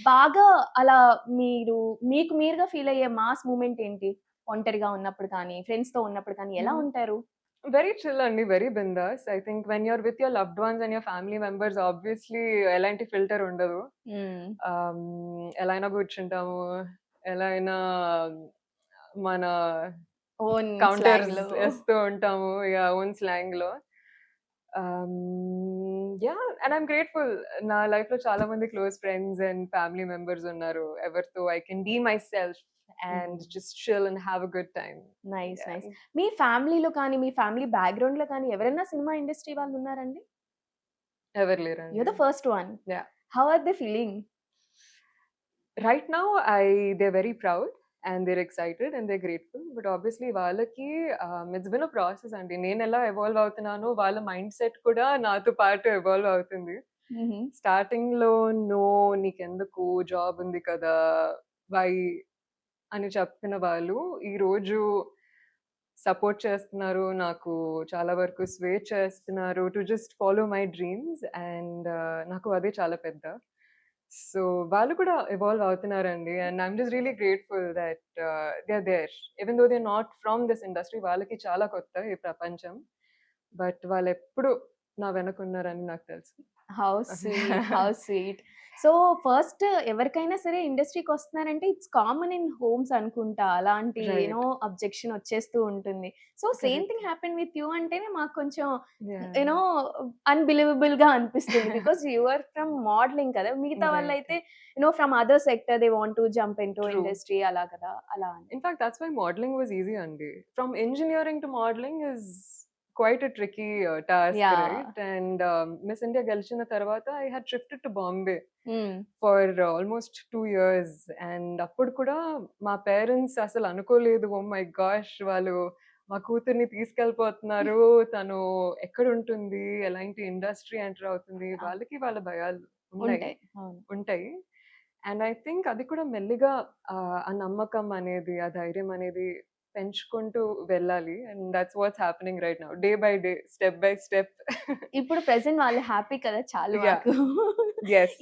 బాగా అలా మీరు మీకు మీరుగా ఫీల్ అయ్యే మాస్ మూమెంట్ ఏంటి? ఒంటరిగా ఉన్నప్పుడు కానీ ఫ్రెండ్స్తో ఉన్నప్పుడు కానీ ఎలా. ఉంటారు? వెరీ చిల్ అండి very bindaas. I think when you're with your loved ones and your family members obviously ఎలాంటి ఫిల్టర్ ఉండదు. ఎలా అయినా కూర్చుంటాము ఎలా అయినా మన ఓన్ కౌంటర్స్ వేస్తూ ఉంటాము యా ఓన్ స్లాంగ్లో యా అండ్ ఐమ్ గ్రేట్ఫుల్ నా లైఫ్లో చాలా మంది close friends and family members ఉన్నారు. ఎవరితో I can be myself and. Just chill and have a good time nice nice మీ ఫ్యామిలీలో కానీ మీ ఫ్యామిలీ బ్యాక్గ్రౌండ్లో కానీ ఎవరైనా సినిమా ఇండస్ట్రీ వాళ్ళు ఉన్నారండి? ఎవరు you the first one Yeah. How are they feeling right now i they're very proud. And they're excited and they're grateful. But obviously వాళ్ళకి it's been a process అండి. నేను ఎలా ఎవాల్వ్ అవుతున్నానో వాళ్ళ మైండ్ సెట్ కూడా నాతో పాటు ఎవాల్వ్ అవుతుంది. స్టార్టింగ్లో నో నీకెందుకు? జాబ్ ఉంది కదా వై అని చెప్పిన వాళ్ళు ఈ రోజు సపోర్ట్ చేస్తున్నారు నాకు చాలా వరకు స్వే చేస్తున్నారు to just follow my dreams and నాకు అదే చాలా పెద్ద సో వాళ్ళు కూడా evolve అవుతున్నారండి. And I'm just really grateful that uh, they are there. Even though they not from this industry వాళ్ళకి చాలా కొత్త ఈ ప్రపంచం. బట్ వాళ్ళు ఎప్పుడు నా వెనకున్నారని నాకు తెలుసు. How sweet how sweet so first ఎవరికైనా సరే ఇండస్ట్రీకి వస్తున్నారంటే ఇట్స్ కామన్ ఇన్ హోమ్స్ అనుకుంటా. అలాంటి. యూనో అబ్జెక్షన్ వచ్చేస్తూ ఉంటుంది. So same thing happen with you అంటేనే మాకు కొంచెం యూనో అన్బిలీవబుల్గా అనిపిస్తుంది. Because you are from modelling కదా. మిగతా వాళ్ళు. అయితే you know from other sector they want to jump in to. Industry అలా కదా. అలా అని. In fact, that's why modeling was easy, Andy. From engineering to modeling is quite a tricky task, Yeah. right? And um, Miss India Galchina Tarvata, I had shifted to Bombay Hmm. for uh, almost two years. And అప్పుడు కూడా మా parents అసలు అనుకోలేదు oh my gosh వాళ్ళు మా కూతుర్ని తీసుకెళ్ళిపోతున్నారు తను ఎక్కడ ఉంటుంది ఎలాంటి ఇండస్ట్రీ ఎంటర్ అవుతుంది. వాళ్ళకి వాళ్ళ భయాలు ఉంటాయి ఉంటాయి అండ్ ఐ థింక్ అది కూడా మెల్లిగా ఆ నమ్మకం అనేది ఆ ధైర్యం అనేది పెంచుకుంటూ వెళ్ళాలి. And that's what's happening right now. Day by day step by step. ఇప్పుడు ప్రెసెంట్ వాళ్ళు హ్యాపీ కదా చాలు ఎస్